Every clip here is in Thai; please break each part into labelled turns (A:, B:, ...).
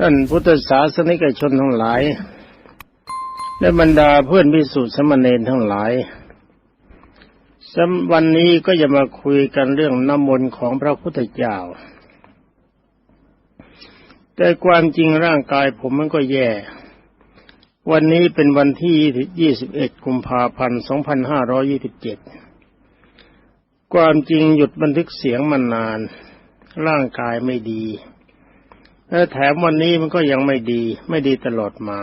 A: ท่านพุทธศาสนิกชนทั้งหลาย และบรรดาเพื่อนพิสุทธิสมณเณรทั้งหลายสวันนี้ก็จะมาคุยกันเรื่องน้ำมนต์ของพระพุทธเจ้า แต่ความจริงร่างกายผมมันก็แย่ วันนี้เป็นวันที่ 21 กุมภาพันธ์ 2527 ความจริงหยุดบันทึกเสียงมานาน ร่างกายไม่ดี และแถมวันนี้มันก็ยังไม่ดี ไม่ดีตลอดมา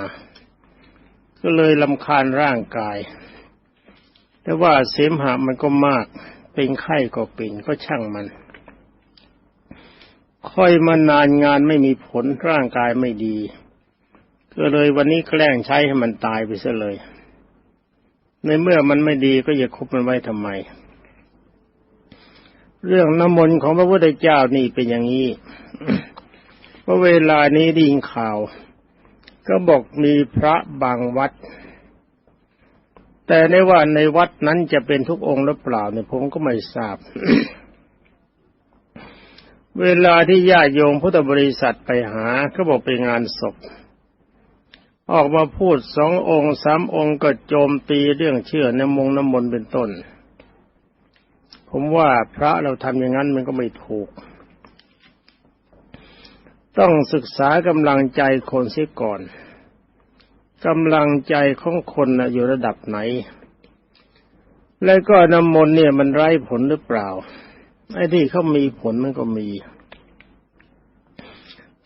A: ก็เลยลำคาญร่างกาย แต่ว่าเสมหะมันก็มาก เป็นไข้ก็เป็นก็ช่างมัน ค่อยมานานงานไม่มีผลร่างกายไม่ดี ก็เลยวันนี้แกล้งใช้ให้มันตายไปซะเลย ในเมื่อมันไม่ดีก็อย่าคบมันไว้ทำไม เรื่องน้ำมนต์ของพระพุทธเจ้านี่เป็นอย่างนี้ เพราะเวลานี้ได้ยินข่าว ก็บอกมีพระบางวัด แต่ในว่าในวัดนั้นจะเป็นทุกองค์หรือเปล่าเนี่ยผมก็ไม่ทราบ เวลาที่ญาติโยมพุทธบริษัทไปหา ก็บอกเป็นงานศพ ออกมาพูดสององค์สามองค์ก็โจมตีเรื่องเชื่อในมงน้ำมนต์เป็นต้น ผมว่าพระเราทำอย่างนั้นมันก็ไม่ถูก ต้องศึกษากำลังใจคนเสียก่อนกำลังใจของคนนะอยู่ระดับไหน แล้วก็น้ำมนต์เนี่ยมันไร้ผลหรือเปล่า ไอ้ที่เขามีผลมันก็มี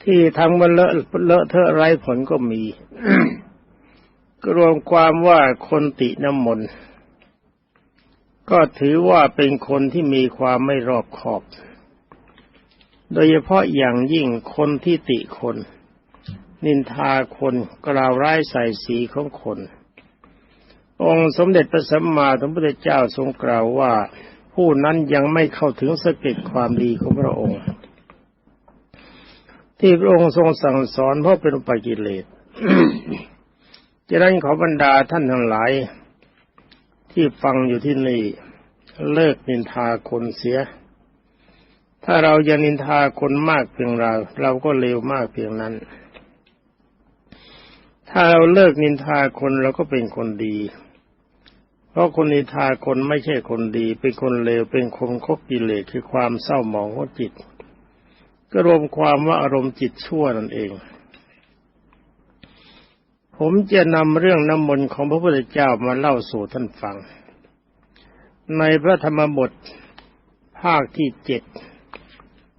A: ที่ทำมันเลอะเลอะเทอะไร้ผลก็มีก็รวมความว่าคนติน้ำมนต์ก็ถือว่าเป็นคนที่มีความไม่รอบคอบ โดยเฉพาะอย่างยิ่งคนที่ติคน นินทาคนกล่าวร้ายใส่สีของคน องค์สมเด็จพระสัมมาสัมพุทธเจ้าทรงกล่าวว่า ผู้นั้นยังไม่เข้าถึงสเก็ดความดีของพระองค์ ที่พระองค์ทรงสั่งสอนเพราะเป็นอุปกิเลสฉะนั้นขอบรรดาท่านทั้งหลาย ที่ฟังอยู่ที่นี่เลิกนินทาคนเสีย ถ้าเรายังนินทาคนมากเพียงเรา เราก็เลวมากเพียงนั้น ถ้าเราเลิกนินทาคนเราก็เป็นคนดี เพราะคนนินทาคนไม่ใช่คนดี เป็นคนเลวเป็นคนคบกิเลสคือความเศร้าหมองของจิต ก็รวมความว่าอารมณ์จิตชั่วนั่นเอง ผมจะนำเรื่องน้ำมนต์ของพระพุทธเจ้ามาเล่าสู่ท่านฟัง ในพระธรรมบทภาคที่เจ็ด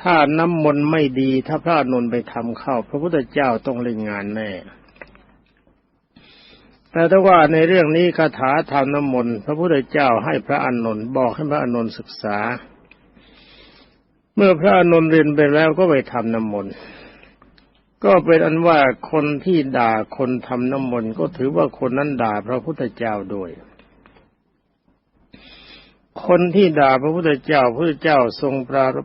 A: ถ้าน้ำมนต์ไม่ดี ถ้าพระอนนท์ไปทำเข้า พระพุทธเจ้าต้องเล่นงานแน่แต่ถ้าว่าในเรื่องนี้คาถาทำน้ำมนต์พระพุทธเจ้าให้พระอนนท์บอกให้พระอนนท์ศึกษา เมื่อพระอนนท์เรียนไปแล้วก็ไปทำน้ำมนต์ก็เป็นอันว่าคนที่ด่าคนทำน้ำมนต์ก็ถือว่าคนนั้นด่าพระพุทธเจ้าด้วยคนที่ด่าพระพุทธเจ้าพระพุทธเจ้าทรงปราร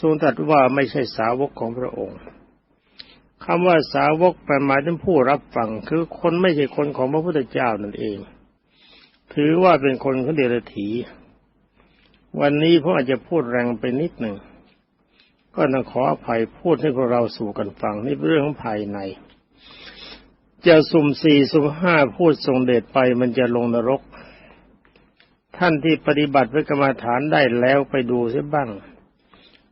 A: ทรงตรัสว่าไม่ใช่สาวกของพระองค์คำว่าสาวกแปลหมายถึงผู้รับฟังคือคนไม่ใช่คนของพระพุทธเจ้านั่นเอง ถือว่าเป็นคนของเดรัจฉีวันนี้ผมอาจจะพูดแรงไปนิดหนึ่ง ก็ต้องขออภัยพูดให้พวกเราสู่กันฟังนี่เป็นเรื่องของภายใน จะสุ่มสี่สุ่มห้าพูดทรงเดชไปมันจะลงนรก ท่านที่ปฏิบัติพระกรรมฐานได้แล้วไปดูเสียบ้าง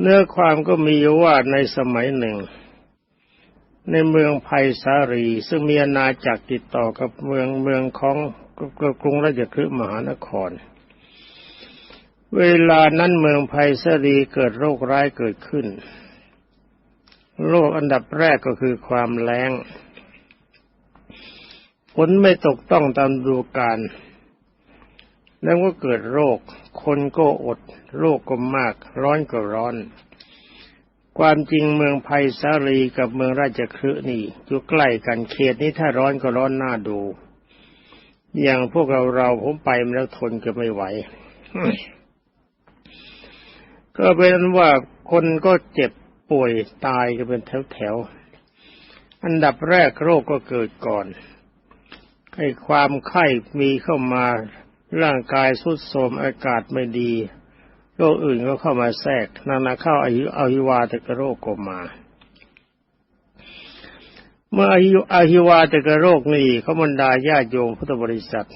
A: เนื้อความก็มีว่าในสมัยหนึ่ง ในเมืองไผ่สารี ซึ่งมีอาณาจักรติดต่อกับเมืองเมืองของกรุงราชคฤห์มหานคร เวลานั้นเมืองไผ่สารีเกิดโรคร้ายเกิดขึ้น โรคอันดับแรกก็คือความแล้งฝนไม่ตกต้องตามดูกาลแล้วก็เกิดโรคคนก็อดโรคก็มาก ร้อนก็ร้อน ความจริงเมืองไผ่สาลีกับเมืองราชคฤห์นี่อยู่ใกล้กันเขตนี้ถ้าร้อนก็ร้อนน้าดู อย่างพวกเราเราผมไปมาแล้วทนก็ไม่ไหว ก็เป็นว่าคนก็เจ็บป่วยตายกันเป็นแถวๆ อันดับแรกโรคก็เกิดก่อนให้ความไข้มีเข้ามา ร่างกายสุดโทรมอากาศไม่ดี โรคอื่นก็เข้ามาแทรกนานาเข้าอายุอาหิวาตกโรคก็มา เมื่ออายุอาหิวาตกโรคนี่เขาบรรดาญาโยมพุทธบริษัท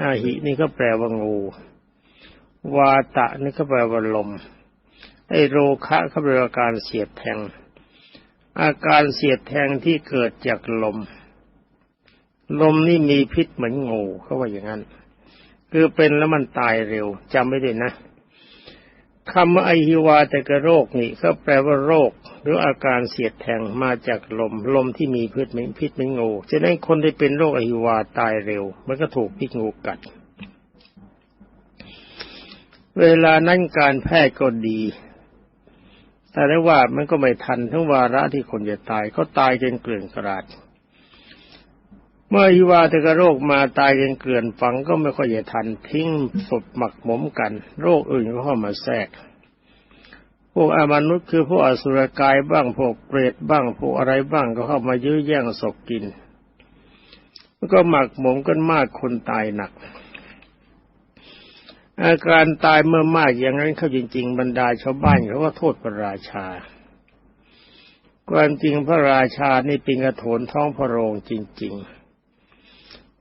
A: อาหินี่ก็แปลว่างู วาตะนี่ก็แปลว่าลมไอโรคะเขาแปลว่าการเสียดแทง อาการเสียดแทงที่เกิดจากลม ลมนี่มีพิษเหมือนงูเขาว่าอย่างนั้น คือเป็นแล้วมันตายเร็วจำไม่ได้นะคำว่าไอฮิวาแต่กระโรคนี่ก็แปลว่าโรค หรืออาการเสียดแทงมาจากลม ลมที่มีพิษไม่พิษไม่งูฉะนั้นคนที่เป็นโรคไอฮิวาตายเร็ว มันก็ถูกพิษงูกัด เวลานั้นการแพทย์ก็ดี แต่ได้ว่ามันก็ไม่ทันทั้งวาระที่คนจะตายก็ตายจนเกลื่อนกระด มื่อฮิวาตกโรคมาตายกันเกลื่อนฝังก็ไม่ค่อยจะทันทิ้งศพหมักหมมกัน โรคอื่นก็เข้ามาแทรก พวกอมนุษย์คือพวกอสุรกายบ้างพวกเปรตบ้างพวกอะไรบ้างก็เข้ามายื้อแย่งศพกินแล้วก็หมักหมมกันมากคนตายหนัก อาการตายเมื่อมากอย่างนั้นเขาจริง ๆ บรรดาชาวบ้านเขาก็โทษพระราชาความจริงพระราชานี่เป็นกระโถนท้องพระโรงจริง ๆ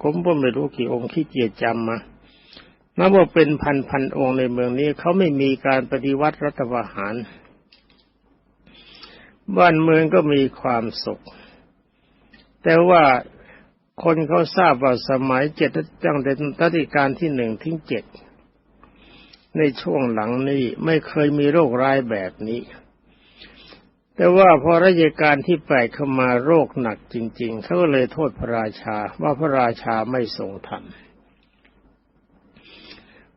A: ผมก็ไม่รู้กี่องค์ที่เกียรจำมานับว่าเป็นพันพันองค์ในเมืองนี้เขาไม่มีการปฏิวัติรัฐประหาร บ้านเมืองก็มีความสุข แต่ว่าคนเขาทราบว่าสมัยเจ็ดตั้งแต่ตัติการที่หนึ่งถึงเจ็ดในช่วงหลังนี้ไม่เคยมีโรคร้ายแบบนี้ แต่ว่าพอราชการที่แปดเข้ามาโรคหนักจริง ๆ เขาก็เลยโทษพระราชาว่าพระราชาไม่ทรงธรรม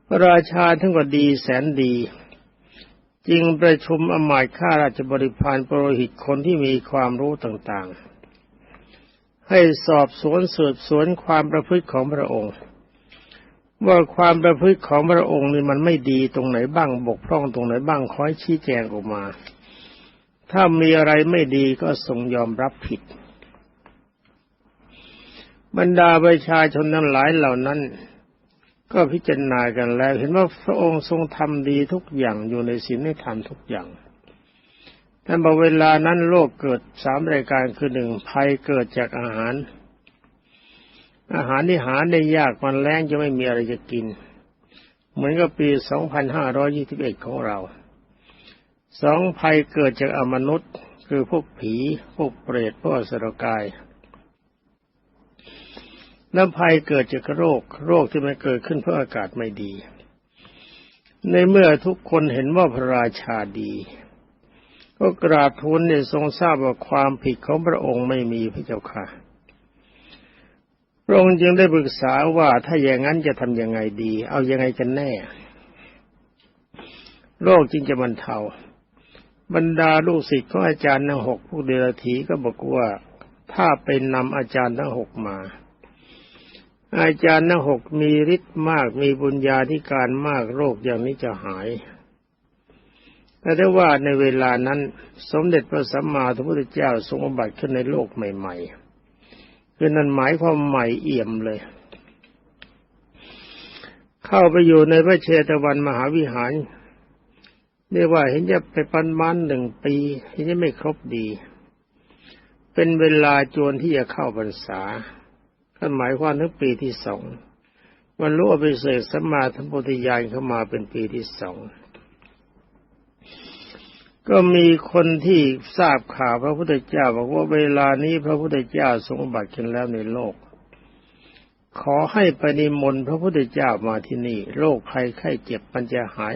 A: พระราชาทั้งก็ดีแสนดีจึงประชุมอมาตย์ข้าราชบริพารปรหิตคนที่มีความรู้ต่างๆ ให้สอบสวนสืบสวนความประพฤติของพระองค์ ว่าความประพฤติของพระองค์นี่มันไม่ดีตรงไหนบ้างบกพร่องตรงไหนบ้างคอยชี้แจงออกมา ถ้ามีอะไรไม่ดีก็ทรงยอมรับผิด บรรดาประชาชนนั้นหลายเหล่านั้น ก็พิจารณากันแล้ว เห็นว่าพระองค์ทรงทำดีทุกอย่างอยู่ในศีลในธรรมทุกอย่างแต่บอกเวลานั้นโลกเกิดสามรายการคือหนึ่งภัยเกิดจากอาหาร อาหารที่หาได้ยากมันแรงจะไม่มีอะไรจะกิน เหมือนกับปี 2521 ของเรา สองภัยเกิดจากอมนุษย์ คือพวกผี พวกเปรตพวกสรกายแล้วภัยเกิดจากโรค โรคที่มันเกิดขึ้นเพราะอากาศไม่ดี ในเมื่อทุกคนเห็นว่าพระราชาดี ก็กราบทูลเนี่ยทรงทราบว่าความผิดของพระองค์ไม่มีพระเจ้าค่ะ พระองค์จึงได้ปรึกษาว่าถ้าอย่างนั้นจะทำยังไงดี เอายังไงกันแน่ โรคจึงจะบรรเทา บรรดาลูกศิษย์ของอาจารย์ทั้งหกผู้เดรธีก็บอกว่าถ้าเป็นนำอาจารย์ทั้งหกมา อาจารย์ทั้งหกมีฤทธิ์มากมีบุญญาธิการมากโรคอย่างนี้จะหายแต่ได้ว่าในเวลานั้นสมเด็จพระสัมมาสัมพุทธเจ้าทรงบัติขึ้นในโลกใหม่ ๆ คือนั้นหมายความใหม่เอี่ยมเลย เข้าไปอยู่ในพระเชตวันมหาวิหาร เรียกว่าเห็นจะไปปันมันหนึ่งปีเห็นจะไม่ครบดี เป็นเวลาจวนที่จะเข้าพรรษาก็หมายความถึงปีที่สองมันรู้ว่าไปเสกสัมมาทัมพุทธญาณเข้ามาเป็นปีที่สองก็มีคนที่ทราบข่าวพระพุทธเจ้า บอกว่าเวลานี้พระพุทธเจ้าทรงบัติขึ้นแล้วในโลก ขอให้ปณิมนต์พระพุทธเจ้ามาที่นี่ โรคภัยไข้เจ็บมันจะหาย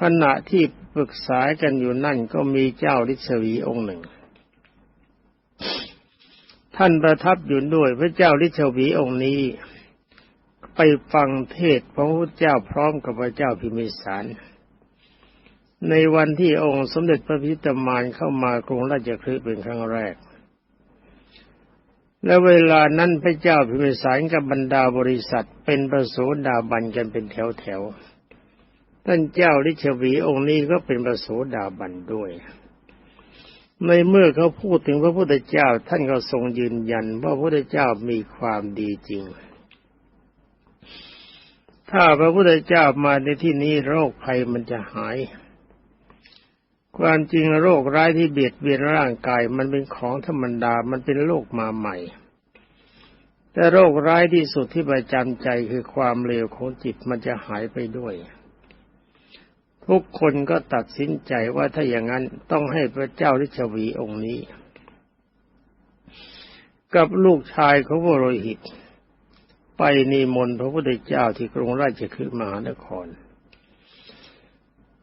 A: ขณะที่ปรึกษากันอยู่นั่นก็มีเจ้าฤทธิ์สวีองค์หนึ่ง ท่านประทับอยู่ด้วยพระเจ้าฤทธิ์สวีองค์นี้ ไปฟังเทศพระพุทธเจ้าพร้อมกับพระเจ้าพิมิสารในวันที่องค์สมเด็จพระพิตามานเข้ามากรุงราชคฤห์เป็นครั้งแรก และเวลานั้นพระเจ้าพิมิสารกับบรรดาบริษัทเป็นประโสดาบันกันเป็นแถวแถว ท่านเจ้าลิชวีองค์นี้ก็เป็นประโสดาบันด้วย ในเมื่อเขาพูดถึงพระพุทธเจ้าท่านก็ทรงยืนยันว่าพระพุทธเจ้ามีความดีจริง ถ้าพระพุทธเจ้ามาในที่นี้โรคภัยมันจะหาย ความจริงโรคร้ายที่เบียดเบียนร่างกายมันเป็นของธรรมดา มันเป็นโรคมาใหม่ แต่โรคร้ายที่สุดที่ประจำใจคือความเลวของจิตมันจะหายไปด้วย ทุกคนก็ตัดสินใจว่าถ้าอย่างนั้นต้องให้พระเจ้าฤชวีองค์นี้ กับลูกชายของวโรหิต ไปนิมนต์พระพุทธเจ้าที่กรุงราชคฤห์มหานคร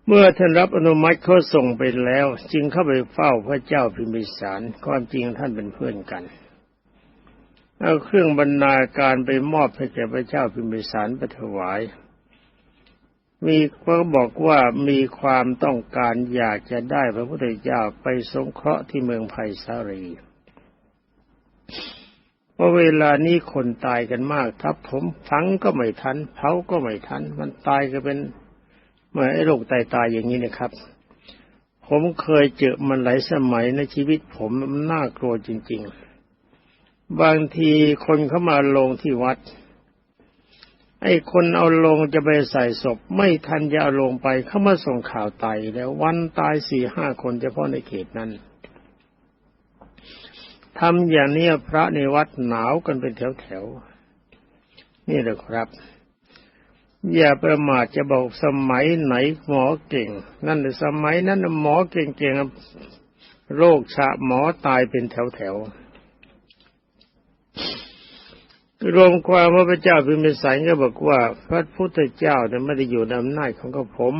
A: เมื่อท่านรับอนุมัติเขาส่งไปแล้ว จึงเข้าไปเฝ้าพระเจ้าพิมพิสารความจริงท่านเป็นเพื่อนกันเอาเครื่องบรรณาการไปมอบให้แก่พระเจ้าพิมพิสารไปถวาย มีก็บอกว่ามีความต้องการอยากจะได้พระพุทธเจ้าไปสงเคราะห์ที่เมืองไผ่สารีเพราะเวลานี้คนตายกันมากทับผมฝังก็ไม่ทันเผาก็ไม่ทัน มันตายก็เป็นเหมือนไอ้โรคตายตายอย่างนี้นะครับ ผมเคยเจอมันหลายสมัยในชีวิตผมมันน่ากลัวจริง ๆ บางทีคนเข้ามาลงที่วัด ไอ้คนเอาลงจะไปใส่ศพ ไม่ทันจะเอาลงไปเข้ามาส่งข่าวตายแล้ววันตายสี่ห้าคนเฉพาะในเขตนั้นทำอย่างนี้พระในวัดหนาวกันเป็นแถวๆนี่แหละครับ อย่าประมาทจะบอกสมัยไหนหมอเก่ง นั่นสมัยนั้นหมอเก่งๆโรคชะหมอตายเป็นแถวๆ รวมความว่าพระเจ้าพิมพิสารก็บอกว่า พระพุทธเจ้าเนี่ยไม่ได้อยู่ในอำนาจของกระผม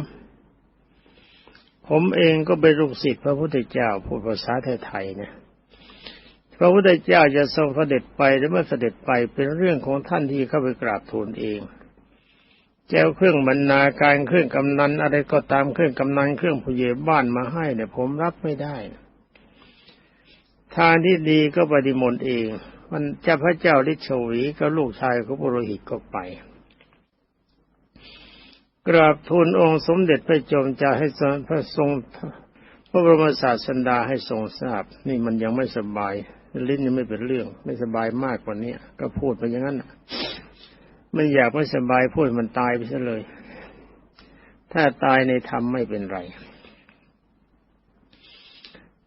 A: ผมเองก็เป็นลูกศิษย์พระพุทธเจ้าพูดภาษาไทยๆนะพระพุทธเจ้าจะทรงเสด็จไปหรือไม่เสด็จไปเป็นเรื่องของท่านที่เข้าไปกราบทูลเองแจ้วเครื่องบรรณาการเครื่องกำนันอะไรก็ตามเครื่องกำนันเครื่องผู้ใหญ่บ้านมาให้เนี่ยผมรับไม่ได้ ทานที่ดีก็ปฏิมนต์เอง มันเจ้าพระเจ้าฤิชวีก็ลูกชายของปุโรหิตก็ไป กราบทูลองค์สมเด็จพระจอมจะให้พระทรงพระบรมศาสดาให้ทรงทราบ นี่มันยังไม่สบาย ลิ้นยังไม่เป็นเรื่อง ไม่สบายมากกว่านี้ก็พูดไปอย่างนั้นไม่อยากไม่สบายพูดมันตายไปซะเลย ถ้าตายในธรรมไม่เป็นไร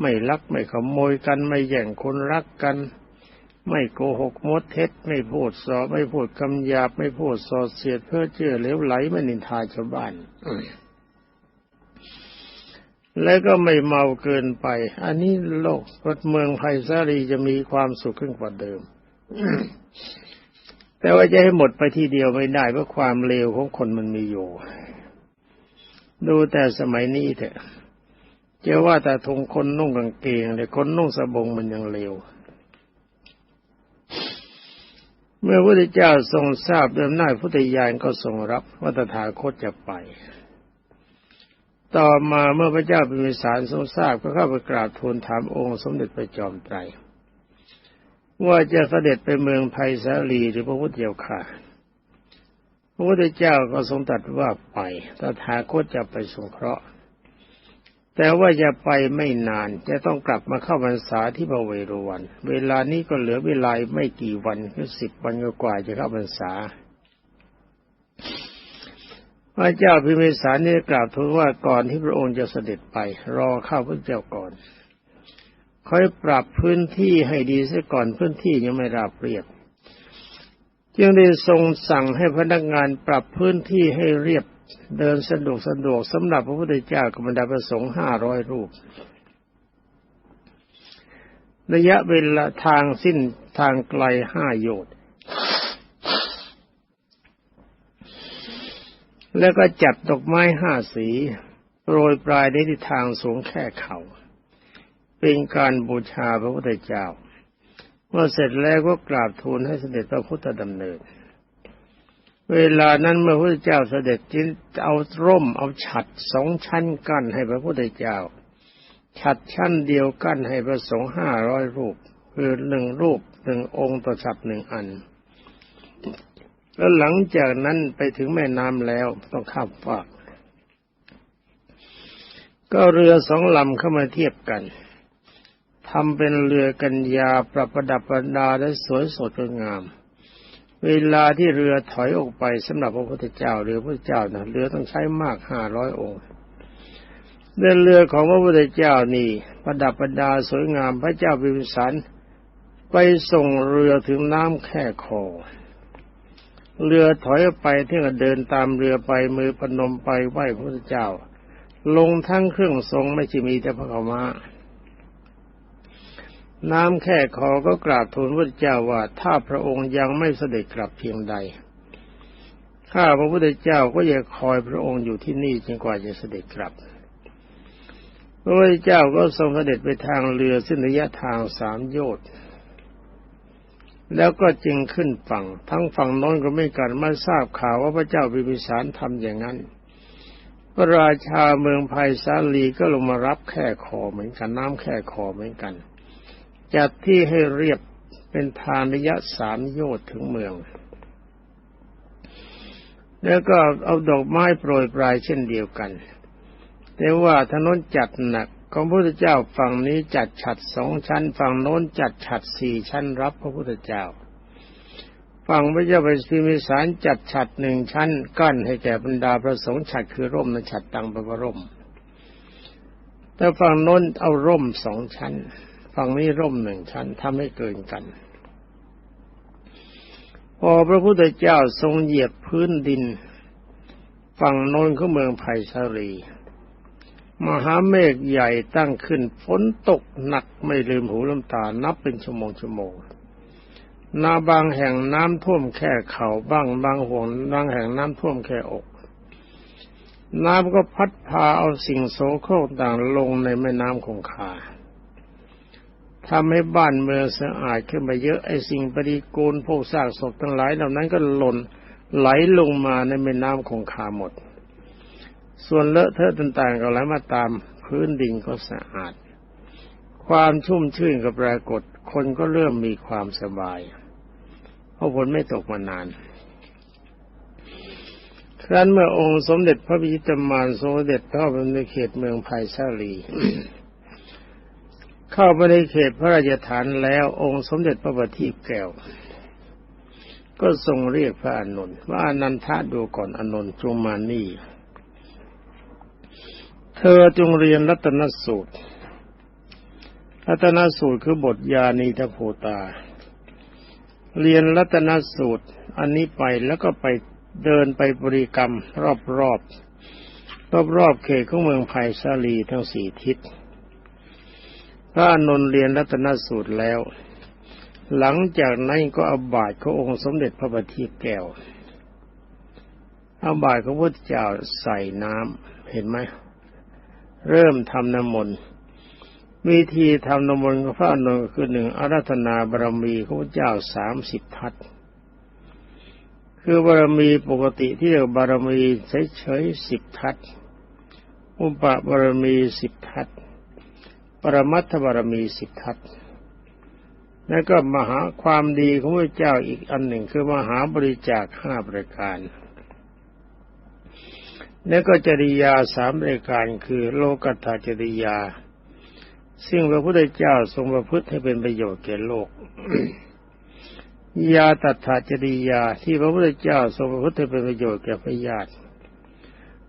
A: ไม่ลักไม่ขโมยกันไม่แย่งคนรักกัน ไม่โกหกมดเท็จ ไม่พูดสอไม่พูดคำหยาบไม่พูดสอดเสียดเพื่อเชื่อเลวไหลไม่นินทาชาวบ้านแล้วก็ไม่เมาเกินไป อันนี้โลกเมืองไผ่สารีจะมีความสุขขึ้นกว่าเดิม แต่ว่าจะให้หมดไปทีเดียวไม่ได้เพราะความเลวของคนมันมีอยู่ ดูแต่สมัยนี้เถอะ จะว่าแต่ทงคนนุ่งกางเกงแต่คนนุ่งสบงมันยังเลวเมื่อพระพุทธเจ้าทรงทราบเดิมหน้าพุทธญาณก็ทรงรับว่าตถาคตจะไป ต่อมาเมื่อพระเจ้าพิมิสารทรงทราบก็เข้าไปกราบทูลถามองค์สมเด็จพระจอมไตร ว่าจะเสด็จไปเมืองไผ่สาลีหรือพระพุทธเจ้าค่ะ พระพุทธเจ้าก็ทรงตรัสว่าไปตถาคตจะไปสงเคราะห์ แต่ว่าจะไปไม่นานจะต้องกลับมาเข้าพรรษาที่พระเวรุวัน เวลานี้ก็เหลือเวลาไม่กี่วันคือสิบวันกว่าจะเข้าพรรษาพระเจ้าพิมพิสารนี่กล่าวทูลว่าก่อนที่พระองค์จะเสด็จไป รอข้าพระเจ้าก่อนคอยปรับพื้นที่ให้ดีซะก่อนพื้นที่ยังไม่ราบเรียบจึงได้ทรงสั่งให้พนักงานปรับพื้นที่ให้เรียบ เดินสะดวกสะดวกสำหรับพระพุทธเจ้ากับบรรดาประสงค์ห้าร้อยรูป ระยะเวลาทางสิ้นทางไกลห้าโยชน์แล้วก็จัดดอกไม้ห้าสีโปรยปลายในทิศทางสูงแค่เข่า เป็นการบูชาพระพุทธเจ้า เมื่อเสร็จแล้วก็กราบทูลให้เสด็จพระพุทธดำเนิน เวลานั้นเมื่อพระพุทธเจ้าเสด็จจินเอาร่มเอาฉัดสองชั้นกั้นให้พระพุทธเจ้า ฉัดชั้นเดียวกั้นให้พระสงฆ์ห้าร้อยรูป คือหนึ่งรูปหนึ่งองค์ต่อฉัดหนึ่งอัน แล้วหลังจากนั้นไปถึงแม่น้ำแล้วต้องข้ามฟากก็เรือสองลำเข้ามาเทียบกันทำเป็นเรือกัญญาประประดับประดาและสวยสดงดงาม เวลาที่เรือถอยออกไปสำหรับพระพุทธเจ้าเรือพระเจ้านะเรือต้องใช้มากห้าร้อยองค์เดินเรือของพระพุทธเจ้านี่ประดับประดาสวยงามพระเจ้าพิมพิสารไปส่งเรือถึงน้ำแค่คอ เรือถอยไปที่ก็เดินตามเรือไปมือพนมไปไหว้พระพุทธเจ้า ลงทั้งเครื่องทรงไม่ใช่มีแต่พระกมา น้ำแค่คอก็กราบทูลพระเจ้าว่าถ้าพระองค์ยังไม่เสด็จกลับเพียงใด ข้าพระพุทธเจ้าก็จะคอยพระองค์อยู่ที่นี่จนกว่าจะเสด็จกลับ พระพุทธเจ้าก็ทรงเสด็จไปทางเรือซึ่งระยะทางสามโยชน์แล้วก็จึงขึ้นฝั่ง ทั้งฝั่งน้นก็ไม่กันมาทราบข่าวว่าพระเจ้าพิพิสารทำอย่างนั้น พระราชาเมืองไผ่สาลีก็ลงมารับแค่คอเหมือนกันน้ำแค่คอเหมือนกัน จัดที่ให้เรียบเป็นทางระยะสามโยชน์ถึงเมือง แล้วก็เอาดอกไม้โปรยปลายเช่นเดียวกัน แต่ว่าถนนจัดหนักของพระพุทธเจ้าฝั่งนี้จัดฉัดสองชั้น ฝั่งโน้นจัดฉัดสี่ชั้นรับพระพุทธเจ้า ฝั่งพระเจ้าไปสิมิสารจัดฉัดหนึ่งชั้น กั้นให้แก่บรรดาพระสงฆ์ฉัดคือร่มในฉัดตังประร่มแต่ฝั่งโน้นเอาร่มสองชั้น ฝั่งนี้ร่มหนึ่งชั้นทำให้เกินกัน พอพระพุทธเจ้าทรงเหยียบพื้นดิน ฝั่งโน้นของเมืองไผ่ชารีมหาเมฆใหญ่ตั้งขึ้นฝนตกหนักไม่ลืมหูลืมตานับเป็นชั่วโมงชั่วโมงนาบางแห่งน้ำท่วมแค่เข่าบ้างบางห่วงบางแห่งน้ำท่วมแค่อกน้ำก็พัดพาเอาสิ่งโสโครกต่างลงในแม่น้ำคงคา ทำให้บ้านเมืองสะอาดขึ้นมาเยอะไอ้สิ่งปฏิกูลพวกซากศพทั้งหลายเหล่านั้นก็หล่นไหลลงมาในแม่น้ำคงคาหมด ส่วนเลอะเทอะต่างๆก็ไหลมาตามพื้นดินก็สะอาด ความชุ่มชื่นก็ปรากฏ คนก็เริ่มมีความสบาย เพราะฝนไม่ตกมานาน ครั้นเมื่อองค์สมเด็จพระพิจิตรมารทรงเด็จเข้าไปในเขตเมืองไผ่ชาลี เข้าไปในเขตพระราชฐานแล้วองค์สมเด็จพระบัณฑิตแก้ว ก็ทรงเรียกพระอานนว่าอนันทะดูก่อนอานนจงมานี่เธอจงเรียนรัตนสูตร รัตนสูตรคือบทยานีทโพตา เรียนรัตนสูตร อันนี้ไปแล้วก็ไปเดินไปบริกรรม รอบรอบรอบรอบๆเขตของเมืองไผ่ชาลีทั้งสี่ทิศ พระอานนเรียนรัตนสูตรแล้ว หลังจากนั้นก็เอาบาตรขององค์สมเด็จพระบัณฑิตแก้วเอาบาตรของพระเจ้าใส่น้ำเห็นไหมเริ่มทำน้ำมนต์วิธีทำน้ำมนต์ของพระนนท์คือหนึ่งอารัธนาบารมีของพระเจ้าสามสิบทัศคือบารมีปกติที่เรียกบารมีเฉยๆสิบทัศอุปบารมีสิบทัศน์ รมัตถบารมีสิบทัศน์แล้วก็มหาความดีของพระเจ้าอีกอันหนึ่งคือมหาบริจาคห้าประการ แล้วก็จริยาสามรายการคือโลกัตถจริยา ซึ่งพระพุทธเจ้าทรงประพฤติให้เป็นประโยชน์แก่โลก ยาตัถจริยาที่พระพุทธเจ้าทรงประพฤติให้เป็นประโยชน์แก่พระญาติ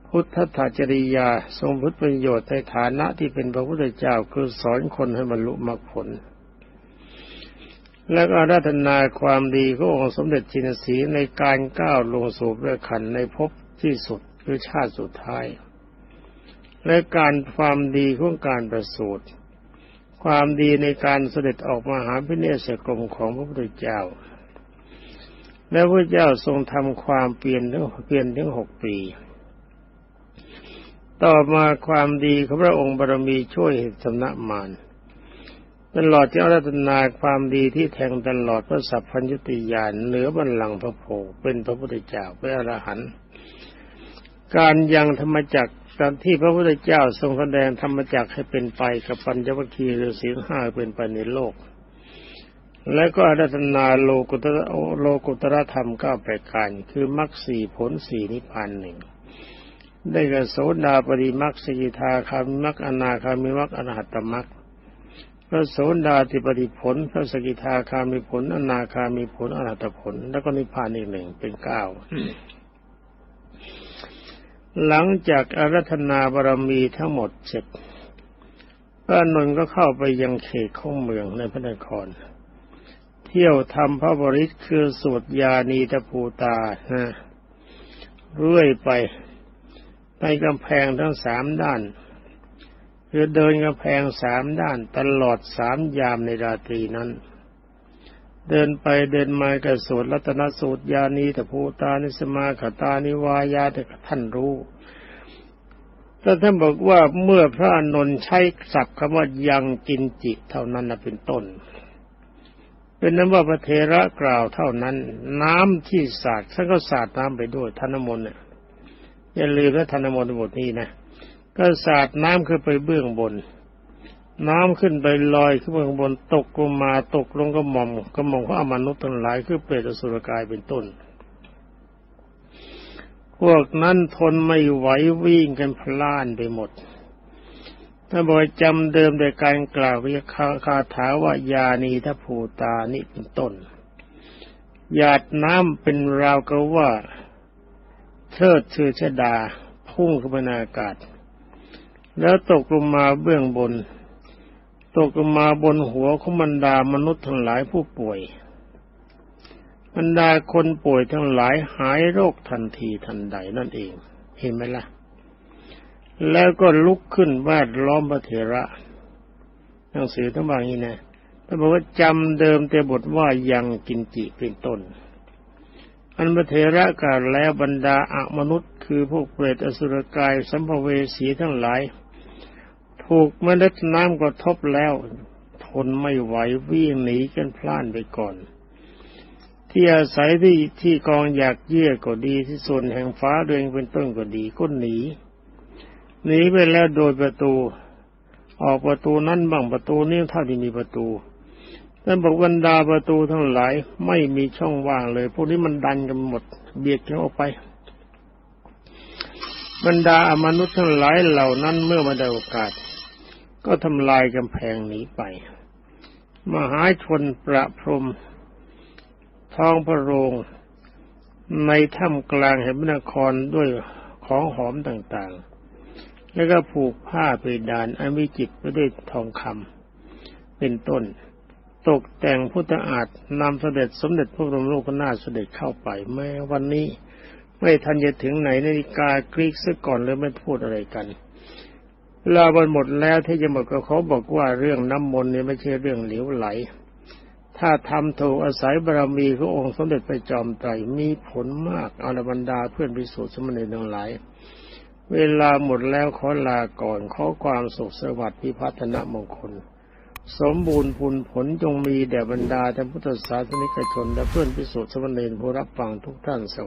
A: พุทธถจริยาทรงพุทธประโยชน์ในฐานะที่เป็นพระพุทธเจ้าคือสอนคนให้บรรลุมรรคผล และก็อาราธนาความดีขององค์สมเด็จจินสีในการก้าวลงสู่พระขันในภพที่สุดคือชาติสุดท้าย และการความดีของการประสูติความดีในการเสด็จออกมาหาพิเนศกรมของพระพุทธเจ้า และพระเจ้าทรงทำความเปลี่ยนถึงเปลี่ยนถึงหกปี ต่อมาความดีของพระองค์บารมีช่วยเหตุสำนักมารตลอดที่อารัตนาความดีที่แทงตลอดพระสัพพัญญติยานเหนือบัลลังก์พระโพเป็นพระพุทธเจ้าเป็นอรหันต์การยังธรรมจักรตามที่พระพุทธเจ้าทรงแสดงธรรมจักรให้เป็นไปกับปัญจวัคคีย์หรือศีลห้าเป็นไปในโลก และก็อารัตนาโลกุตระโลกุตระธรรมเก้าประการคือมรรคสี่ผลสี่นิพพานหนึ่ง ได้กระโสดาปริมรรคสกิทาคามิมรรคอนาคามิมรรคอรหัตตมรรคพระโสดาติปฏิผล พระสกิทาคามิผล อนาคามิผลอรหัตผล แล้วก็นิพพานอีกหนึ่งเป็นเก้าหลังจากอารัธนาบารมีทั้งหมดเสร็จพระนนท์ก็เข้าไปยังเขตของเมืองในพระนคร เที่ยวทำพระบริตคือสวดยานีตะภูตานะเรื่อยไป ในกำแพงทั้งสามด้านคือเดินกำแพงสามด้านตลอดสามยามในราตรีนั้น เดินไปเดินมากระสวดรัตนสูตรยานีตภูตานิสมาขตานิวายาแต่ท่านรู้แต่ท่านบอกว่าเมื่อพระนนท์ใช้ศัพท์คำว่ายังกินจิเท่านั้นนะเป็นต้น เป็นนั้นว่าพระเทระกล่าวเท่านั้น น้ำที่สาดท่านก็สาดน้ำไปด้วยธนมนต์เนี่ย อย่าลืมนะธนมนต์บทนี้นะก็สาดน้ำขึ้นไปเบื้องบน น้ำขึ้นไปลอยขึ้นไปข้างบนตกลงมาตกลงกระหม่อมกระหม่อมของอมนุษย์ทั้งหลายคือเปรตอสุรกายเป็นต้น พวกนั้นทนไม่ไหววิ่งกันพล่านไปหมดถ้าบอกจำเดิมในการกล่าววิคาคาถาว่ายานีทภูตานี่เป็นต้นหยาดน้ำเป็นราวกับว่า เทิดเือชดาพุ่งขึ้นไปในอากาศ แล้วตกลงมาเบื้องบน ตกลงมาบนหัวของบรรดามนุษย์ทั้งหลายผู้ป่วย บรรดาคนป่วยทั้งหลายหายโรคทันทีทันใดนั่นเอง เห็นไหมล่ะ แล้วก็ลุกขึ้นแวดล้อมพระเถระหนังสือทั้งบางนี้นะท่านบอกว่าจำเดิมแต่บทว่ายังกินจิเป็นต้น อันพระเถระกล่าวแล้วบรรดาอมนุษย์คือพวกเปรตอสุรกายสัมภเวสีทั้งหลาย ถูกเมล็ดน้ำกระทบแล้ว ทนไม่ไหววิ่งหนีกันพล่านไปก่อน ที่อาศัยที่ที่กองอยากเยื่อก็ดีที่ส่วนแห่งฟ้าเรืองเป็นต้นก็ดีก็หนีหนีไปแล้วโดยประตู ออกประตูนั้นบ้างประตูนี้เท่าที่มีประตู ท่านบอกบรรดาประตูทั้งหลายไม่มีช่องว่างเลย พวกนี้มันดันกันหมด เบียดกันออกไป บรรดาอมนุษย์ทั้งหลายเหล่านั้นเมื่อมาได้โอกาส ก็ทำลายกำแพงหนีไป มหาชนประพรมท้องพระโรงในถ้ำกลางแห่งพระนครด้วยของหอมต่างๆ แล้วก็ผูกผ้าเพดานอันวิจิตรไปด้วยทองคำเป็นต้น ตกแต่งพุทธอาฏนำเสด็จสมเด็จพระบรมโลกนาถเสด็จเข้าไปแม้วันนี้ ไม่ทันจะถึงไหนนาฬิกากรีกซะก่อนเลยไม่พูดอะไรกันลาวันหมดแล้วที่จะหมดก็เขาบอกว่าเรื่องน้ำมนต์นี่ไม่ใช่เรื่องเหลวไหล ถ้าทำถูกอาศัยบารมีขององค์สมเด็จพระจอมไตรมีผลมากอรบรรดาเพื่อนพิสูจน์สมณีทั้งหลาย เวลาหมดแล้วขอลาก่อนขอความสุขสวัสดิ์พิพัฒนมงคล สมบูรณ์ผลผลจงมีแด่บรรดาท่านพุทธศาสนิกชน และเพื่อนพิสุทธิ์สมณีผู้รับฟังทุกท่านสวัสดี